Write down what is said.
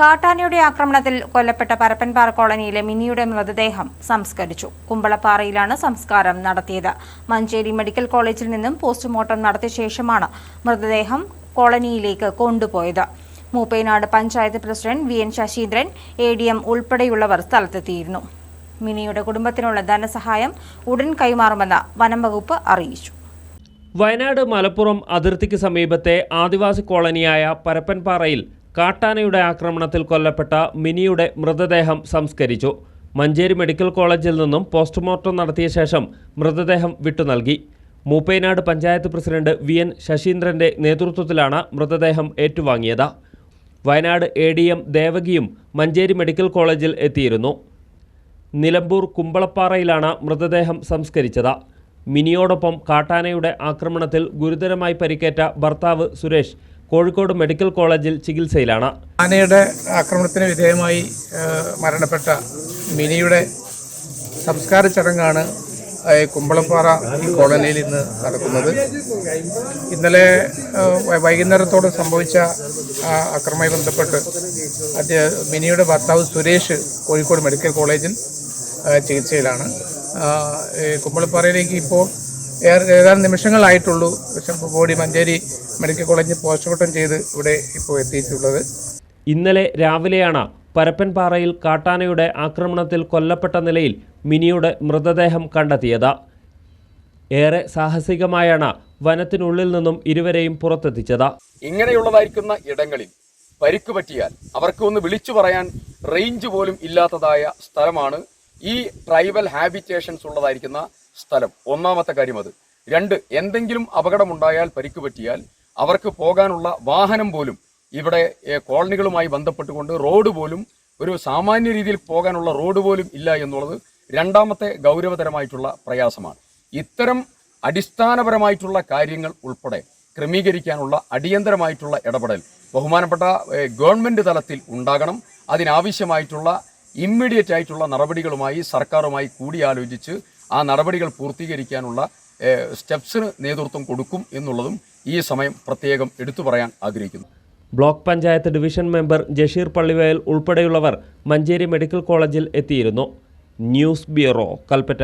കാട്ടാനയുടെ ആക്രമണത്തിൽ കൊല്ലപ്പെട്ട പരപ്പൻപാറ കോളനിയിലെ മിനിയുടെ മൃതദേഹം സംസ്കരിച്ചു. കുമ്പളപ്പാറയിലാണ് സംസ്കാരം നടത്തിയത്. മഞ്ചേരി മെഡിക്കൽ കോളേജിൽ നിന്നും പോസ്റ്റ്മോർട്ടം നടത്തിയ ശേഷമാണ് മൃതദേഹം കോളനിയിലേക്ക് കൊണ്ടുപോയത്. Moopainad panchayat president V N Saseendran A D M ഉൾപ്പെടെയുള്ളവർ സ്ഥലത്തെത്തിയിരുന്നു. മിനിയുടെ കുടുംബത്തിനുള്ള ധനസഹായം ഉടൻ കൈമാറുമെന്ന് വനം വകുപ്പ് അറിയിച്ചു. വയനാട് മലപ്പുറം അതിർത്തിക്ക് സമീപത്തെ ആദിവാസി കോളനിയായ പരപ്പൻപാറയിൽ കാട്ടാനയുടെ ആക്രമണത്തിൽ കൊല്ലപ്പെട്ട മിനിയുടെ മൃതദേഹം സംസ്കരിച്ചു. മഞ്ചേരി മെഡിക്കൽ കോളേജിൽ നിന്നും പോസ്റ്റ്മോർട്ടം നടത്തിയ ശേഷം മൃതദേഹം വിട്ടു നൽകി. Moopainad panchayat president V N ശശീന്ദ്രന്റെ നേതൃത്വത്തിലാണ് മൃതദേഹം ഏറ്റുവാങ്ങിയത്. വയനാട് എ ഡി എം ദേവകിയും മഞ്ചേരി മെഡിക്കൽ കോളേജിൽ എത്തിയിരുന്നു. നിലമ്പൂർ കുമ്പളപ്പാറയിലാണ് മൃതദേഹം സംസ്കരിച്ചത്. മിനിയോടൊപ്പം കാട്ടാനയുടെ ആക്രമണത്തിൽ ഗുരുതരമായി പരിക്കേറ്റ ഭർത്താവ് സുരേഷ് കോഴിക്കോട് മെഡിക്കൽ കോളേജിൽ ചികിത്സയിലാണ്. ആനയുടെ ആക്രമണത്തിന് വിധേയമായി മരണപ്പെട്ട മിനിയുടെ സംസ്കാര ചടങ്ങാണ് കുമ്പളപ്പാറ കോളനിയിൽ ഇന്ന് നടക്കുന്നത്. ഇന്നലെ വൈകുന്നേരത്തോടെ സംഭവിച്ച ആ, ആക്രമണവുമായി ബന്ധപ്പെട്ട് അദ്ദേഹം മിനിയുടെ ഭർത്താവ് സുരേഷ് കോഴിക്കോട് മെഡിക്കൽ കോളേജിൽ ചികിത്സയിലാണ്. കുമ്പളപ്പാറയിലേക്ക് ഇപ്പോൾ ഏതാനും നിമിഷങ്ങളായിട്ടുള്ളൂ. ബോഡി മഞ്ചേരി മെഡിക്കൽ കോളേജിൽ പോസ്റ്റ്മോർട്ടം ചെയ്ത് ഇവിടെ ഇപ്പോൾ എത്തിയിട്ടുള്ളത്. ഇന്നലെ രാവിലെയാണ് പരപ്പൻപാറയിൽ കാട്ടാനയുടെ ആക്രമണത്തിൽ കൊല്ലപ്പെട്ട നിലയിൽ മിനിയുടെ മൃതദേഹം കണ്ടെത്തിയത്. ഏറെ സാഹസികമായാണ് വനത്തിനുള്ളിൽ നിന്നും ഇരുവരെയും പുറത്തെത്തിച്ചത്. ഇങ്ങനെയുള്ളതായിരിക്കുന്ന ഇടങ്ങളിൽ പരിക്ക് പറ്റിയാൽ അവർക്ക് ഒന്ന് വിളിച്ചു പറയാൻ റേഞ്ച് പോലും ഇല്ലാത്തതായ സ്ഥലമാണ് ഈ ട്രൈബൽ ഹാബിറ്റേഷൻസ് ഉള്ളതായിരിക്കുന്ന സ്ഥലം. ഒന്നാമത്തെ കാര്യം അത്. രണ്ട് എന്തെങ്കിലും അപകടമുണ്ടായാൽ പരിക്ക് പറ്റിയാൽ അവർക്ക് പോകാനുള്ള വാഹനം പോലും ഇവിടെ കോളനികളുമായി ബന്ധപ്പെട്ടുകൊണ്ട് റോഡ് പോലും ഒരു സാമാന്യ രീതിയിൽ പോകാനുള്ള റോഡ് പോലും ഇല്ല എന്നുള്ളത് രണ്ടാമത്തെ ഗൗരവതരമായിട്ടുള്ള പ്രയാസമാണ്. ഇത്തരം അടിസ്ഥാനപരമായിട്ടുള്ള കാര്യങ്ങൾ ഉൾപ്പെടെ ക്രമീകരിക്കാനുള്ള അടിയന്തരമായിട്ടുള്ള ഇടപെടൽ ബഹുമാനപ്പെട്ട ഗവൺമെന്റ് തലത്തിൽ ഉണ്ടാകണം. അതിനാവശ്യമായിട്ടുള്ള ഇമ്മീഡിയറ്റ് ആയിട്ടുള്ള നടപടികളുമായി സർക്കാരുമായി കൂടിയാലോചിച്ച് ആ നടപടികൾ പൂർത്തീകരിക്കാനുള്ള സ്റ്റെപ്സിന് നേതൃത്വം കൊടുക്കും എന്നുള്ളതും ഈ സമയം പ്രത്യേകം എടുത്തു പറയാൻ ആഗ്രഹിക്കുന്നു. Block panchayat division member Jasheer Pallivayal ഉൾപ്പെടെയുള്ളവർ മഞ്ചേരി മെഡിക്കൽ കോളേജിൽ എത്തിയിരുന്നു. News bureau Kalpetta.